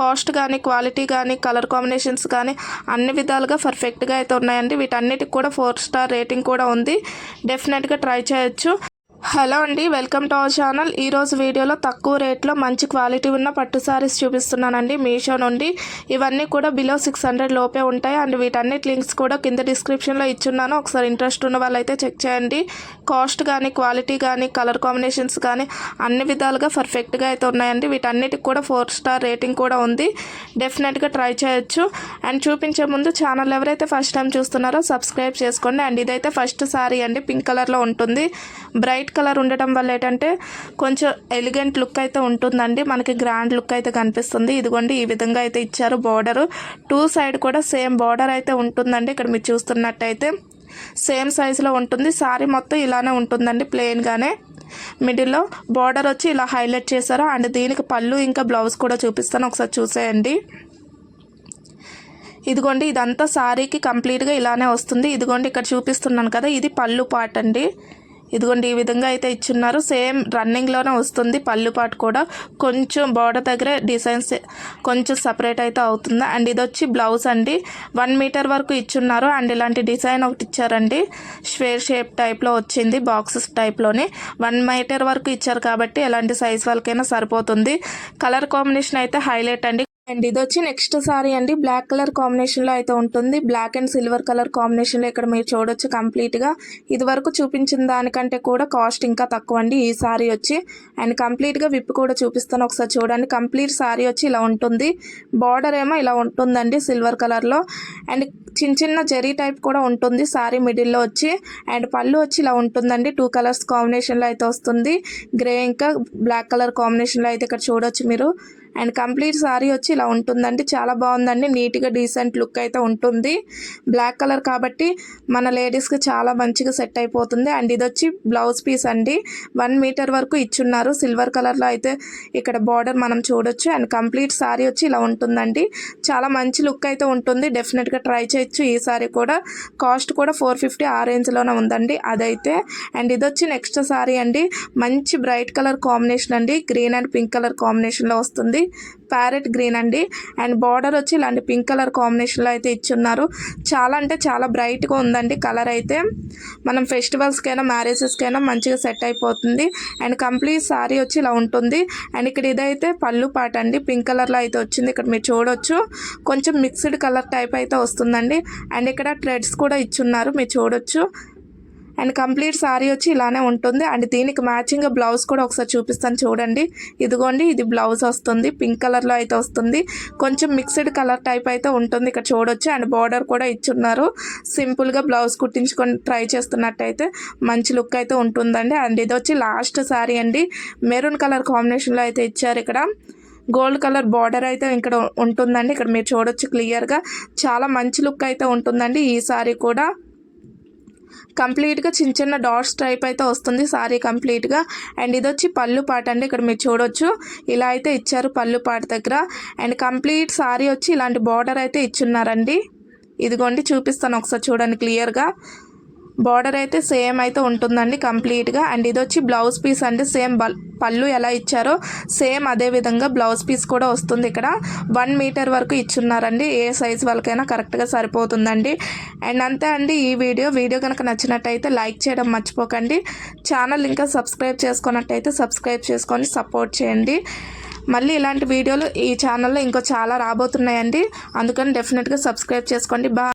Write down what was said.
Cost కానీ quality కానీ colour combinations కానీ అన్ని విధాలుగా పర్ఫెక్ట్గా అయితే ఉన్నాయండి. వీటన్నిటికి కూడా ఫోర్ స్టార్ రేటింగ్ కూడా ఉంది. డెఫినెట్గా ట్రై చేయొచ్చు. హలో అండి వెల్కమ్ టు అవర్ ఛానల్. ఈరోజు వీడియోలో తక్కువ రేట్లో మంచి క్వాలిటీ ఉన్న పట్టు సారీస్ చూపిస్తున్నానండి మీషో నుండి. ఇవన్నీ కూడా బిలో సిక్స్ హండ్రెడ్ లోపే ఉంటాయి. అండ్ వీటన్నిటి లింక్స్ కూడా కింద డిస్క్రిప్షన్లో ఇచ్చున్నాను. ఒకసారి ఇంట్రెస్ట్ ఉన్న వాళ్ళైతే చెక్ చేయండి. కాస్ట్ కానీ క్వాలిటీ కానీ కలర్ కాంబినేషన్స్ కానీ అన్ని విధాలుగా పర్ఫెక్ట్గా అయితే ఉన్నాయండి. వీటన్నిటికి కూడా ఫోర్ స్టార్ రేటింగ్ కూడా ఉంది. డెఫినెట్గా ట్రై చేయొచ్చు. అండ్ చూపించే ముందు ఛానల్ ఎవరైతే ఫస్ట్ టైం చూస్తున్నారో సబ్స్క్రైబ్ చేసుకోండి. అండ్ ఇదైతే ఫస్ట్ శారీ అండి. పింక్ కలర్లో ఉంటుంది. బ్రైట్ కలర్ ఉండటం వల్ల ఏంటంటే కొంచెం ఎలిగెంట్ లుక్ అయితే ఉంటుందండి. మనకి గ్రాండ్ లుక్ అయితే కనిపిస్తుంది. ఇదిగోండి ఈ విధంగా అయితే ఇచ్చారు బార్డర్ టూ సైడ్ కూడా సేమ్ బార్డర్ అయితే ఉంటుందండి. ఇక్కడ మీరు చూస్తున్నట్టయితే సేమ్ సైజులో ఉంటుంది. సారీ మొత్తం ఇలానే ఉంటుందండి ప్లెయిన్గానే మిడిల్లో బార్డర్ వచ్చి ఇలా హైలైట్ చేశారు. అండ్ దీనికి పళ్ళు ఇంకా బ్లౌజ్ కూడా చూపిస్తాను. ఒకసారి చూసేయండి. ఇదిగోండి ఇదంతా శారీకి కంప్లీట్గా ఇలానే వస్తుంది. ఇదిగోండి ఇక్కడ చూపిస్తున్నాను కదా ఇది పళ్ళు పాట్ అండి. ఇదిగోండి ఈ విధంగా అయితే ఇచ్చున్నారు. సేమ్ రన్నింగ్లోనే వస్తుంది. పళ్ళు పాటు కూడా కొంచెం బార్డర్ దగ్గర డిజైన్స్ కొంచెం సపరేట్ అయితే అవుతుంది. అండ్ ఇది వచ్చి బ్లౌజ్ అండి. వన్ మీటర్ వరకు ఇచ్చున్నారు. అండ్ ఇలాంటి డిజైన్ ఒకటి ఇచ్చారండి. స్వేర్ షేప్ టైప్లో వచ్చింది. బాక్సెస్ టైప్లోని వన్ మీటర్ వరకు ఇచ్చారు కాబట్టి ఎలాంటి సైజ్ వాళ్ళకైనా సరిపోతుంది. కలర్ కాంబినేషన్ అయితే హైలైట్ అండి. అండ్. ఇది వచ్చి నెక్స్ట్ సారీ అండి. బ్లాక్ కలర్ కాంబినేషన్లో అయితే ఉంటుంది. బ్లాక్ అండ్ సిల్వర్ కలర్ కాంబినేషన్లో ఇక్కడ మీరు చూడొచ్చు కంప్లీట్గా. ఇది వరకు చూపించిన దానికంటే కూడా కాస్ట్ ఇంకా తక్కువ అండి ఈ సారీ వచ్చి. అండ్ కంప్లీట్గా విప్పి కూడా చూపిస్తాను ఒకసారి చూడండి. కంప్లీట్ సారీ వచ్చి ఇలా ఉంటుంది. బార్డర్ ఏమో ఇలా ఉంటుందండి సిల్వర్ కలర్లో. అండ్ చిన్న చిన్న జెరీ టైప్ కూడా ఉంటుంది సారీ మిడిల్లో వచ్చి. అండ్ పళ్ళు వచ్చి ఇలా ఉంటుందండి. టూ కలర్స్ కాంబినేషన్లో అయితే వస్తుంది. గ్రే ఇంకా బ్లాక్ కలర్ కాంబినేషన్లో అయితే ఇక్కడ చూడొచ్చు మీరు. అండ్ కంప్లీట్ సారీ వచ్చి ఇలా ఉంటుందండి. చాలా బాగుందండి. నీట్గా డీసెంట్ లుక్ అయితే ఉంటుంది. బ్లాక్ కలర్ కాబట్టి మన లేడీస్కి చాలా మంచిగా సెట్ అయిపోతుంది. అండ్ ఇది వచ్చి బ్లౌజ్ పీస్ అండి. వన్ మీటర్ వరకు ఇచ్చున్నారు. సిల్వర్ కలర్లో అయితే ఇక్కడ బార్డర్ మనం చూడొచ్చు. అండ్ కంప్లీట్ సారీ వచ్చి ఇలా ఉంటుందండి. చాలా మంచి లుక్ అయితే ఉంటుంది. డెఫినెట్గా ట్రై చేయొచ్చు. ఈ సారీ కూడా కాస్ట్ కూడా ఫోర్ ఫిఫ్టీ ఆ రేంజ్లోనే ఉందండి. అదైతే అండ్ ఇది వచ్చి నెక్స్ట్ సారీ అండి. మంచి బ్రైట్ కలర్ కాంబినేషన్ అండి. గ్రీన్ అండ్ పింక్ కలర్ కాంబినేషన్లో వస్తుంది. ప్యారెట్ గ్రీన్ అండి. అండ్ బార్డర్ వచ్చి ఇలాంటి పింక్ కలర్ కాంబినేషన్లో అయితే ఇచ్చున్నారు. చాలా అంటే చాలా బ్రైట్గా ఉందండి కలర్ అయితే. మనం ఫెస్టివల్స్కైనా మ్యారేజెస్కైనా మంచిగా సెట్ అయిపోతుంది. అండ్ కంప్లీట్ సారీ వచ్చి ఇలా ఉంటుంది. అండ్ ఇక్కడ ఇదైతే పళ్ళు పాట అండి. పింక్ కలర్లో అయితే వచ్చింది. ఇక్కడ మీరు చూడొచ్చు. కొంచెం మిక్స్డ్ కలర్ టైప్ అయితే వస్తుందండి. అండ్ ఇక్కడ థ్రెడ్స్ కూడా ఇచ్చున్నారు. మీరు చూడొచ్చు. అండ్ కంప్లీట్ సారీ వచ్చి ఇలానే ఉంటుంది. అండ్ దీనికి మ్యాచింగ్ బ్లౌజ్ కూడా ఒకసారి చూపిస్తాను చూడండి. ఇదిగోండి ఇది బ్లౌజ్ వస్తుంది. పింక్ కలర్లో అయితే వస్తుంది. కొంచెం మిక్స్డ్ కలర్ టైప్ అయితే ఉంటుంది. ఇక్కడ చూడొచ్చు. అండ్ బార్డర్ కూడా ఇచ్చున్నారు. సింపుల్గా బ్లౌజ్ కుట్టించుకొని ట్రై చేస్తున్నట్టయితే మంచి లుక్ అయితే ఉంటుందండి. అండ్ ఇది వచ్చి లాస్ట్ శారీ అండి. మెరూన్ కలర్ కాంబినేషన్లో అయితే ఇచ్చారు ఇక్కడ. గోల్డ్ కలర్ బార్డర్ అయితే ఇక్కడ ఉంటుందండి. ఇక్కడ మీరు చూడొచ్చు క్లియర్గా చాలా మంచి లుక్ అయితే ఉంటుందండి ఈ సారీ కూడా. కంప్లీట్గా చిన్న చిన్న డాట్స్ టైప్ అయితే వస్తుంది. సారీ కంప్లీట్గా. అండ్ ఇది వచ్చి పళ్ళు పాట అండి. ఇక్కడ మీరు చూడొచ్చు. ఇలా అయితే ఇచ్చారు పళ్ళు పాట దగ్గర. అండ్ కంప్లీట్ సారీ వచ్చి ఇలాంటి బార్డర్ అయితే ఇచ్చున్నారండి. ఇదిగోండి చూపిస్తాను ఒకసారి చూడండి క్లియర్గా. బార్డర్ అయితే సేమ్ అయితే ఉంటుందండి కంప్లీట్గా అండ్ ఇది వచ్చి బ్లౌజ్ పీస్ అంటే సేమ్ బల్ పళ్ళు ఎలా ఇచ్చారో సేమ్ అదే విధంగా బ్లౌజ్ పీస్ కూడా వస్తుంది ఇక్కడ. వన్ మీటర్ వరకు ఇచ్చున్నారండి. ఏ సైజ్ వాళ్ళకైనా కరెక్ట్గా సరిపోతుందండి. అండ్ అంతే అండి ఈ వీడియో. వీడియో కనుక నచ్చినట్టయితే లైక్ చేయడం మర్చిపోకండి. ఛానల్ ఇంకా సబ్స్క్రైబ్ చేసుకున్నట్టయితే సబ్స్క్రైబ్ చేసుకొని సపోర్ట్ చేయండి. మళ్ళీ ఇలాంటి వీడియోలు ఈ ఛానల్లో ఇంకో చాలా రాబోతున్నాయండి. అందుకని డెఫినెట్గా సబ్స్క్రైబ్ చేసుకోండి. బా